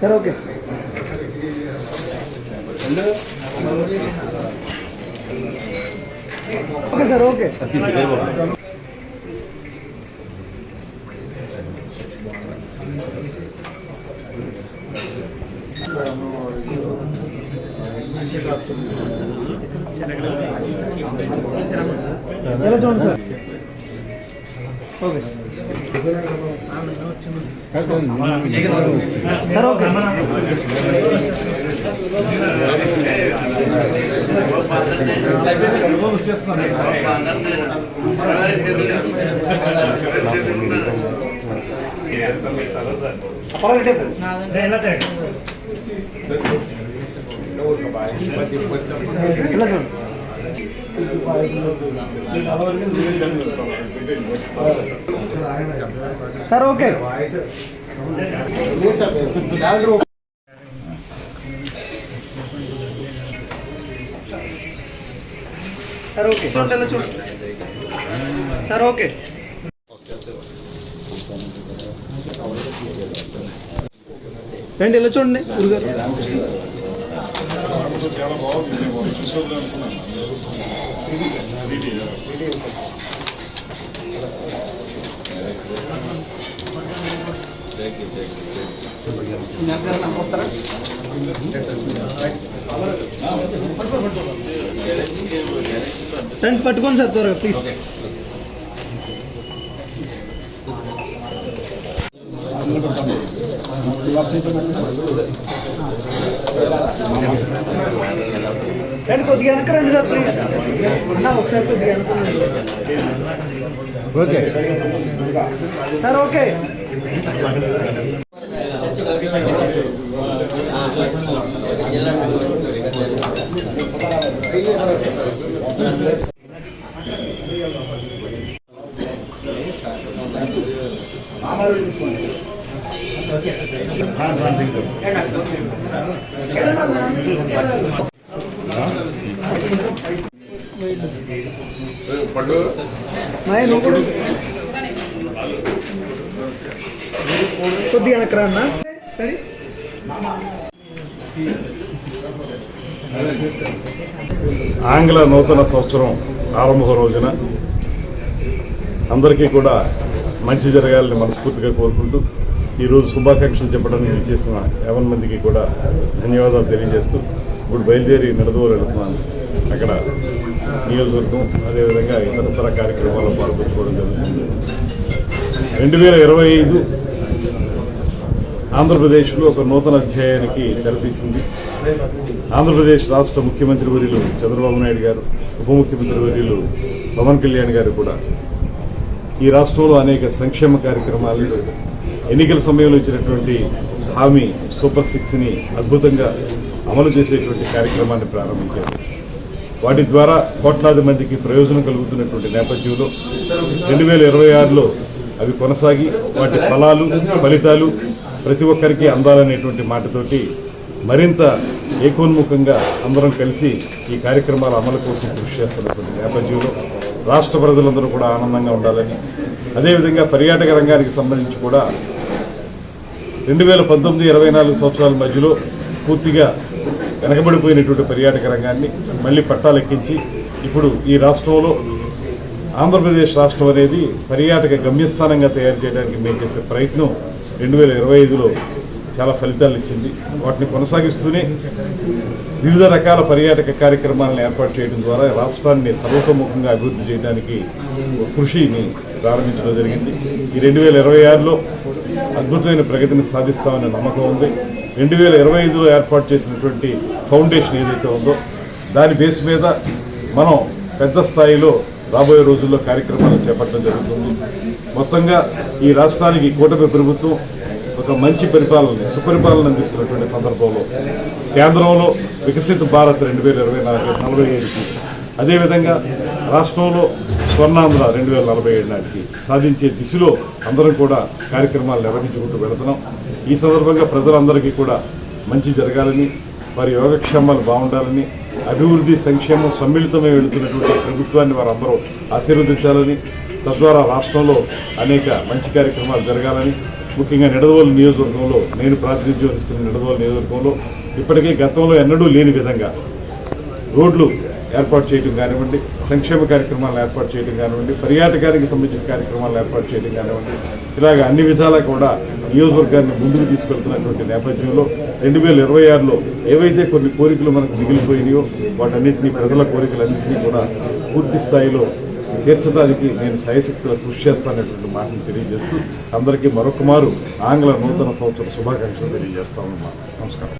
Sir okay. Okay sir okay. ఎలా చూడండి sir? Okay sir okay ఎలా చూడండి సార్ ఓకే. Sir okay. చూడండి ఎలా చూడండి సార్ ఓకే. రండి ఇలా చూడండి గురుగారు. చాలా బాగుంది. నేను చూసుకోవాలి అనుకున్నాను రండి పట్టుకోండి సార్ త్వరగా ప్లీజ్ రండి కొద్దిగా వెనక రండి సార్ ప్లీజ్ అన్న ఒకసారి కొద్దిగా వెనక రండి. ఓకే సార్ ఓకే పళ్ళు మాయ కొద్దిగా అన్న రెడీ ఆంగ్ల నూతన సంవత్సరం ఆరంభ రోజున అందరికీ కూడా మంచి జరగాలని మనస్ఫూర్తిగా కోరుకుంటూ ఈరోజు శుభాకాంక్షలు చెప్పడానికి చేసిన యావన్ మందికి కూడా ధన్యవాదాలు తెలియజేస్తూ ఇప్పుడు బయలుదేరి నడదూరు వెళుతున్నాను. అక్కడ నియోజకవర్గం అదేవిధంగా ఇతరతర కార్యక్రమాల్లో పాల్పంచుకోవడం జరుగుతుంది. రెండు వేల ఇరవై ఐదు ఆంధ్రప్రదేశ్లో ఒక నూతన అధ్యాయానికి తెరతీసింది. ఆంధ్రప్రదేశ్ రాష్ట్ర ముఖ్యమంత్రి వర్యులు చంద్రబాబు నాయుడు గారు ఉప ముఖ్యమంత్రి వర్యులు పవన్ కళ్యాణ్ గారు కూడా ఈ రాష్ట్రంలో అనేక సంక్షేమ కార్యక్రమాలు ఎన్నికల సమయంలో ఇచ్చినటువంటి హామీ సూపర్ సిక్స్ని అద్భుతంగా అమలు చేసేటువంటి కార్యక్రమాన్ని ప్రారంభించారు. వాటి ద్వారా కోట్లాది మందికి ప్రయోజనం కలుగుతున్నటువంటి నేపథ్యంలో రెండు వేల ఇరవై ఆరులో అవి కొనసాగి వాటి ఫలాలు ఫలితాలు ప్రతి ఒక్కరికి అందాలనేటువంటి మాటతోటి మరింత ఏకోన్ముఖంగా అందరం కలిసి ఈ కార్యక్రమాల అమలు కోసం కృషి చేస్తున్నటువంటి నేపథ్యంలో రాష్ట్ర ప్రజలందరూ కూడా ఆనందంగా ఉండాలని అదేవిధంగా పర్యాటక రంగానికి సంబంధించి కూడా రెండు వేల పంతొమ్మిది ఇరవై నాలుగు సంవత్సరాల మధ్యలో పూర్తిగా వెనకబడిపోయినటువంటి పర్యాటక రంగాన్ని మళ్ళీ పట్టాలెక్కించి ఇప్పుడు ఈ రాష్ట్రంలో ఆంధ్రప్రదేశ్ రాష్ట్రం అనేది పర్యాటక గమ్యస్థానంగా తయారు చేయడానికి మేము చేసే ప్రయత్నం రెండు వేల ఇరవై ఐదులో చాలా ఫలితాలు ఇచ్చింది. వాటిని కొనసాగిస్తూనే వివిధ రకాల పర్యాటక కార్యక్రమాలను ఏర్పాటు చేయడం ద్వారా రాష్ట్రాన్ని సర్వతోముఖంగా అభివృద్ధి చేయడానికి కృషిని ప్రారంభించడం జరిగింది. ఈ రెండు వేల ఇరవై ఆరులో అద్భుతమైన ప్రగతిని సాధిస్తామనే నమ్మకం ఉంది. రెండు వేల ఇరవై ఐదులో ఏర్పాటు చేసినటువంటి ఫౌండేషన్ ఏదైతే ఉందో దాని బేస్ మీద మనం పెద్ద స్థాయిలో రాబోయే రోజుల్లో కార్యక్రమాలు చేపట్టడం జరుగుతుంది. మొత్తంగా ఈ రాష్ట్రానికి కూటమి ప్రభుత్వం ఒక మంచి పరిపాలన సుపరిపాలన అందిస్తున్నటువంటి సందర్భంలో కేంద్రంలో వికసిత భారత్ రెండు వేల ఇరవై నాలుగు నలభై ఏడుకి అదేవిధంగా రాష్ట్రంలో స్వర్ణాంధ్ర రెండు వేల నలభై ఏడు నాటికి సాధించే దిశలో అందరం కూడా కార్యక్రమాలు నిర్వహించుకుంటూ వెళుతున్నాం. ఈ సందర్భంగా ప్రజలందరికీ కూడా మంచి జరగాలని వారి యోగక్షేమాలు బాగుండాలని అభివృద్ధి సంక్షేమం సమ్మిళితమై వెళుతున్నటువంటి ప్రభుత్వాన్ని వారందరూ ఆశీర్వదించాలని తద్వారా రాష్ట్రంలో అనేక మంచి కార్యక్రమాలు జరగాలని ముఖ్యంగా నిడదవోలు నియోజకవర్గంలో నేను ప్రాతినిధ్యం వహిస్తున్న నిడదవోలు నియోజకవర్గంలో ఇప్పటికే గతంలో ఎన్నడూ లేని విధంగా రోడ్లు ఏర్పాటు చేయడం కానివ్వండి సంక్షేమ కార్యక్రమాలు ఏర్పాటు చేయడం కానివ్వండి పర్యాటకానికి సంబంధించిన కార్యక్రమాలు ఏర్పాటు చేయడం కానివ్వండి ఇలాగ అన్ని విధాలా కూడా నియోజకవర్గాన్ని ముందుకు తీసుకెళ్తున్నటువంటి నేపథ్యంలో రెండు వేల ఇరవై ఆరులో ఏవైతే కొన్ని కోరికలు మనకు మిగిలిపోయినాయో వాటన్నింటినీ ప్రజల కోరికలన్నింటినీ కూడా పూర్తి స్థాయిలో తీర్చడానికి నేను శయశక్తుల కృషి చేస్తానటువంటి మాటను తెలియజేస్తూ అందరికీ మరొక మారు ఆంగ్ల నూతన సంవత్సర శుభాకాంక్షలు తెలియజేస్తా ఉన్నాను. నమస్కారం.